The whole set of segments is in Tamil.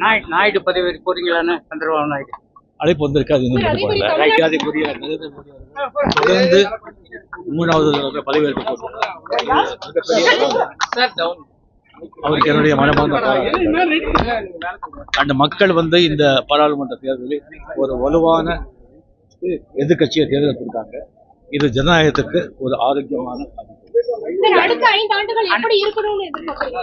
நாய் நாயுடு பதவி போறீங்களான்னு சந்திரபாபு நாயுடு. அழைப்பு வந்திருக்காது தொடர்ந்து மூணாவது போகிறார் அவருக்கு என்னுடைய மனமார்ந்த. அந்த மக்கள் வந்து இந்த பாராளுமன்ற தேர்தலில் ஒரு வலுவான எதிர்க்கட்சியை தேர்ந்தெடுத்திருக்காங்க. இது ஜனநாயகத்துக்கு ஒரு ஆரோக்கியமான அடுத்த ஐந்து ஆண்டுகள் எப்படி இருக்கணும்னு எதிர்பார்க்கறீங்க?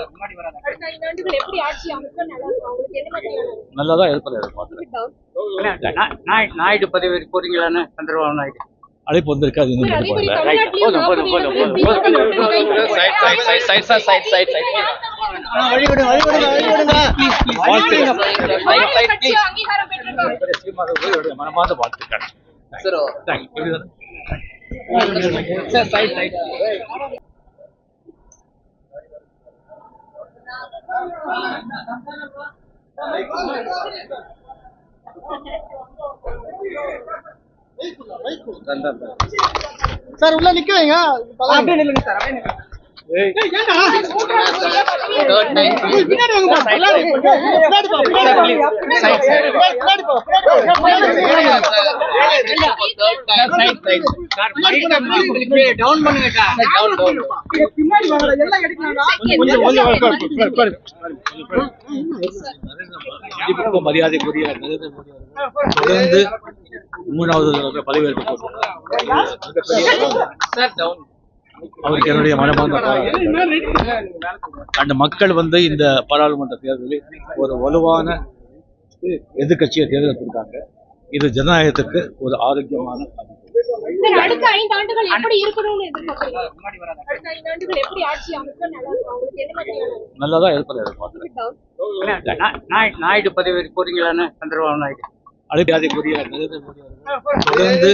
அடுத்த ஐந்து ஆண்டுகள் எப்படி ஆட்சி அமைக்க நல்லா இருக்கும்? உங்களுக்கு என்ன மாதிரியான நல்லதா இருப்பதை எதிர்பார்க்கிறேன் நாயுடு பதவி போறீங்களான்னு சந்திரபாபு நாயுடு. அழைப்பு வந்திருக்காது மனமார்ந்த வாழ்த்துக்கள். சார் உள்ள நிக்க வைங்க அப்படியே நில்லுங்க சார் அப்படியே நில்லுங்க டவுன் பண்ணுங்க சார் டவுன் டவுன் பின்னாடி வாங்கடா, எல்லாம் எடுக்கலாம்டா. கொஞ்சம் கொஞ்சம் உட்காரு, உட்காரு, உட்காரு. மதிப்புக்கும் மரியாதைக்குரிய நரேந்திர மோடி அவர்கள் தொடர்ந்து மூணாவது போகிறார் சார் டவுன் அவருக்கு என்னுடைய மனமார்ந்த. அந்த மக்கள் வந்து இந்த பாராளுமன்ற தேர்தலில் ஒரு வலுவான எதிர்க்கட்சியை தேர்ந்தெடுத்திருக்காங்க. இது ஜனநாயகத்துக்கு ஒரு ஆரோக்கியமான நல்லதா இருப்பதை எதிர்பார்க்கிறேன் நாயுடு பதவி போறீங்களான்னு சந்திரபாபு நாயுடு. அழைப்பாதைக்குரிய நரேந்திர மோடி அவர்கள் தொடர்ந்து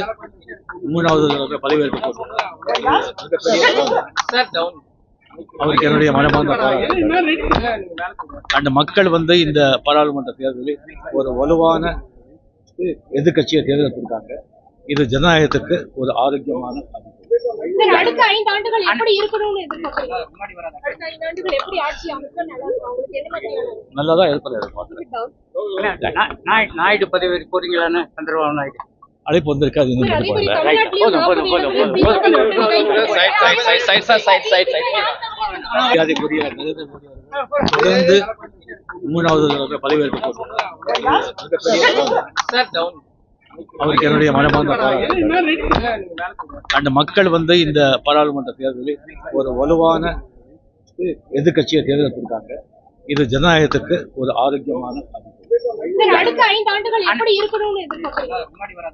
மூணாவது டவுன் அவருக்கு என்னுடைய மனமார்ந்த. அந்த மக்கள் வந்து இந்த பாராளுமன்ற தேர்தலில் ஒரு வலுவான எதிர்க்கட்சியை தேர்ந்தெடுத்திருக்காங்க. இது ஜனநாயகத்துக்கு ஒரு ஆரோக்கியமான அறிவு. சார் அடுத்த ஐந்து ஆண்டுகள் எப்படி இருக்கணும்னு எதிர்பார்க்கறீங்க? அடுத்த ஐந்து ஆண்டுகள் எப்படி ஆட்சி அமைக்க நல்லா இருக்கும்? உங்களுக்கு என்ன மாதிரியான நல்லதா இருப்பதை எதிர்பார்க்கிறேன் நாயுடு பதவி போறீங்களான்னு சந்திரபாபு நாயுடு. அழைப்பு வந்திருக்காது தொடர்ந்து மூணாவது டவுன் அவருக்கு என்னுடைய மனமார்ந்த. அந்த மக்கள் வந்து இந்த பாராளுமன்ற தேர்தலில் ஒரு வலுவான எதிர்க்கட்சியை தேர்ந்தெடுத்திருக்காங்க. இது ஜனநாயகத்துக்கு ஒரு ஆரோக்கியமான அடுத்த ஐந்து ஆண்டுகள் எப்படி இருக்கணும்னு எதிர்பார்க்கறீங்க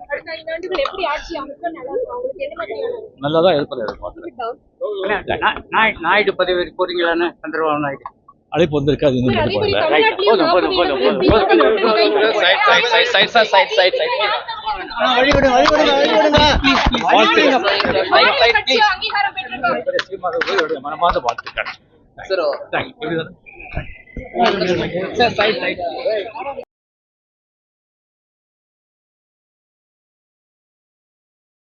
அடுத்த ஐந்து ஆண்டுகள் எப்படி ஆட்சி அமைக்க நல்லா இருக்கும் உங்களுக்கு என்ன மாதிரியான நல்லதா இருப்பதை எதிர்பார்க்கிறேன் நாயுடு பதவி போறீங்களான்னு சந்திரபாபு நாயுடு அழைப்பு வந்திருக்காது மனமார்ந்த வாழ்த்துக்கள் சார்